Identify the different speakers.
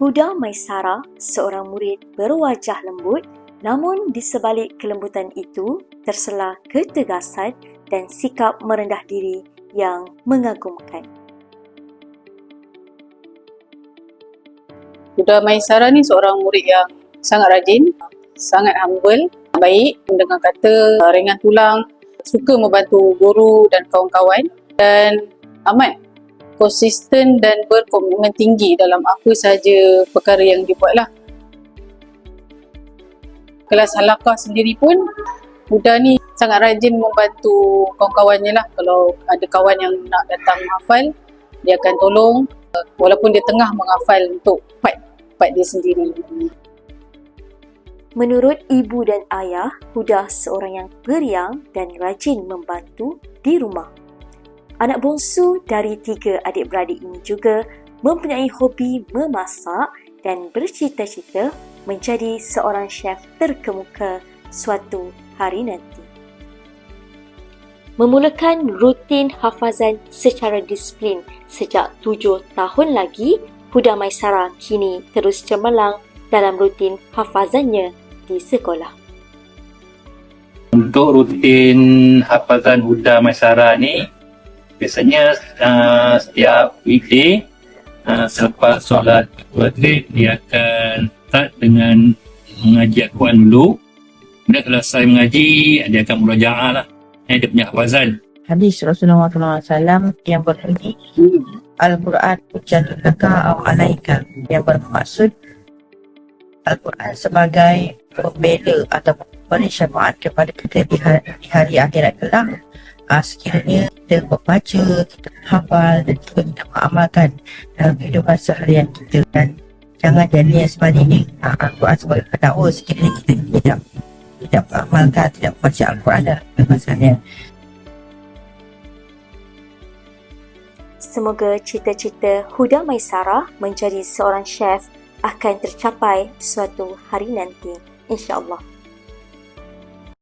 Speaker 1: Huda Maisara, seorang murid berwajah lembut namun di sebalik kelembutan itu tersela ketegasan dan sikap merendah diri yang mengagumkan.
Speaker 2: Huda Maisara ni seorang murid yang sangat rajin, sangat humble, baik dengan kata ringan tulang, suka membantu guru dan kawan-kawan dan amat konsisten dan berkomitmen tinggi dalam apa sahaja perkara yang dibuat lah. Kelas halakah sendiri pun Huda ni sangat rajin membantu kawan-kawannya lah. Kalau ada kawan yang nak datang menghafal, dia akan tolong walaupun dia tengah menghafal untuk part, part dia sendiri.
Speaker 1: Menurut ibu dan ayah, Huda seorang yang periang dan rajin membantu di rumah. Anak bongsu dari tiga adik-beradik ini juga mempunyai hobi memasak dan bercita-cita menjadi seorang chef terkemuka suatu hari nanti. Memulakan rutin hafazan secara disiplin sejak tujuh tahun lagi, Huda Maisara kini terus cemerlang dalam rutin hafazannya di sekolah.
Speaker 3: Untuk rutin hafazan Huda Maisara ni biasanya uh, setiap weekday uh, selepas solat maghrib dia akan start dengan mengaji Al-Quran dulu. Kemudian kalau selesai mengaji, dia akan murajaah lah. Eh, dia punya hafazan.
Speaker 4: Hadis Rasulullah SAW yang berbunyi Al-Quran laka aw alaika yang bermaksud Al-Quran sebagai pembela atau memberi syafaat kepada kita di hari, di hari akhirat kelak uh, sekiranya kita membaca, kita menghafal dan juga kita mengamalkan dalam kehidupan seharian kita dan jangan jadi yang sebaliknya uh, Al-Quran sebagai pendakwa sekiranya kita tidak tidak mengamalkan, tidak membaca Al-Quran kehidupan seharian
Speaker 1: Semoga cita-cita Huda Maisara menjadi seorang chef akan tercapai suatu hari nanti. InsyaAllah.